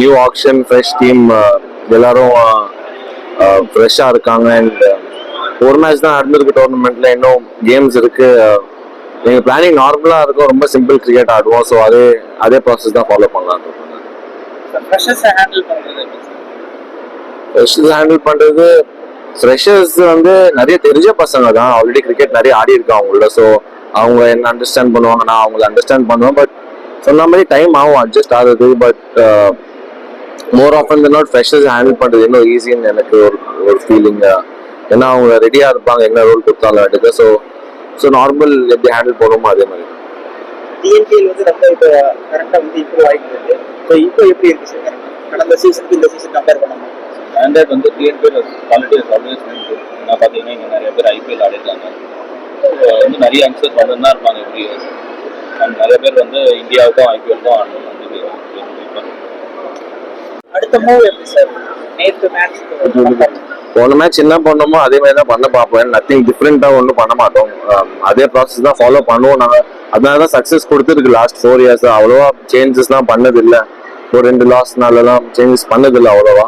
New action fresh team எல்லாரும் ஃப்ரெஷ்ஷாக இருக்காங்க. அண்ட் ஒரு மேட்ச் தான் நடந்திருக்கு டோர்னமெண்ட்ல இன்னும் கேம்ஸ் இருக்கு. எங்க பிளானிங் நார்மலா இருக்கும். ரொம்ப சிம்பிள் கிரிக்கெட் ஆடுவோம். ஸோ அதே அதே ப்ராசஸ் தான் ஃபாலோ பண்ணலாம். ஃப்ரெஷர்ஸை ஹேண்டில் பண்ணுறது பண்றது ஃப்ரெஷர்ஸ் வந்து நிறைய தெரிஞ்ச பசங்க தான். ஆல்ரெடி கிரிக்கெட் நிறைய ஆடி இருக்காங்க அவங்கள. ஸோ அவங்க என்ன அண்டர்ஸ்டாண்ட் பண்ணுவாங்க நான் அவங்கள அண்டர்ஸ்டாண்ட் பண்ணுவேன் பட் சொன்ன மாதிரி டைம் ஆகும் அட்ஜஸ்ட் ஆகுது but more of then not freshers handle பண்றது இன்னும் ஈஸின்னு எனக்கு ஒரு ஒரு ஃபீலிங் ஏன்னா அவங்க ரெடியா இருப்பாங்க என்ன ரோல் கொடுத்தாலும் எடுக்க ஸோ ஸோ நார்மல் எப்படி ஹேண்டில் பண்ணுமோ அதே மாதிரி. டிஎன்பிஎல் வந்து ரொம்ப இப்போ கரெக்டாக வந்து இம்ப்ரூவ் ஆகிட்டு இருக்கு. ஸோ இப்போ எப்படி இருக்கு சார்? கடந்த சீசனுக்கு இந்த சீசன் கம்பேர் பண்ணும்போது ஸ்டாண்டர்ட் வந்து டிஎன்பிஎல் குவாலிட்டி இஸ் ஆல்வேஸ் நான் பார்த்தீங்கன்னா இங்கே நிறைய பேர் ஐபிஎல் ஆடிருக்காங்க. வந்து நிறைய யங்ஸ்டர்ஸ் வந்து தான் இருப்பாங்க எவ்ரி இயர்ஸ் அண்ட் நிறைய பேர் வந்து இந்தியாவுக்கும் ஐபிஎல்க்கும் ஆடணும் அடுத்த மூவ் எப்படி சார்? நேற்று மேட்ச் போன மேட்ச் என்ன பண்ணோமோ அதே மாதிரி தான் பண்ண பார்ப்போம். நத்திங் டிஃப்ரெண்ட்டாக ஒன்றும் பண்ண மாட்டோம். அதே ப்ராசஸ் தான் ஃபாலோ பண்ணுவோம் நாங்கள் அதனால தான் சக்ஸஸ் கொடுத்துருக்கு லாஸ்ட் ஃபோர் இயர்ஸ் அவ்வளோவா சேஞ்சஸ்லாம் பண்ணதில்லை. ஒரு ரெண்டு லாஸ்ட்னாலலாம் சேஞ்சஸ் பண்ணதில்லை அவ்வளோவா.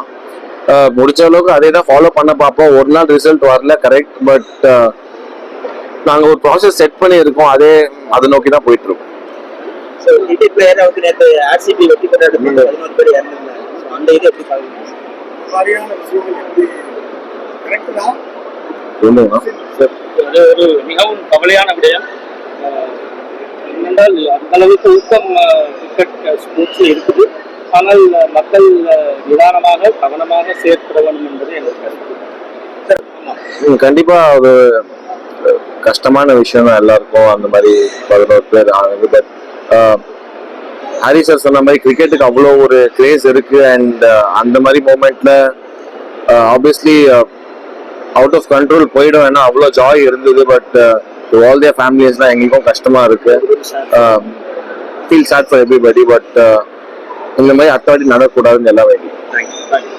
முடிச்ச அளவுக்கு அதே தான் ஃபாலோ பண்ண பார்ப்போம். ஒரு நாள் ரிசல்ட் வரல கரெக்ட் பட் நாங்கள் ஒரு ப்ராசஸ் செட் பண்ணி இருக்கோம் அதே அதை நோக்கி தான். போயிட்டு இருக்கோம் அது மிகவும் கவலையான விடயம். என்னென்றால் அந்த அளவுக்கு ஊக்கம் கிரிக்கெட் ஸ்போர்ட்ஸில் இருக்குது. ஆனால் மக்கள் நிதானமாக கவனமாக செயற்பட வேண்டும் என்பது எனக்கு கருத்து. ம், கண்டிப்பா அஹ், கஷ்டமான விஷயம் தான் எல்லாருக்கும் அந்த மாதிரி பதினோரு பேர் ஆகுது பட் ஹாரி சார் சொன்ன மாதிரி கிரிக்கெட்டுக்கு அவ்வளோ ஒரு கிரேஸ் இருக்கு அண்ட் uh, அந்த மாதிரி மூமெண்ட்ல ஆப்வியஸ்லி அவுட் ஆஃப் கண்ட்ரோல் போயிடும் ஏன்னா அவ்வளோ ஜாய் இருந்தது. பட் ஆல் தியர் ஃபேமிலிஸ்லாம் எங்களுக்கும் கஷ்டமா இருக்கு. Feel sad for everybody but இந்த மாதிரி அடுத்த நடக்கக்கூடாதுன்னு எல்லாம் வேண்டி தேங்க்யூ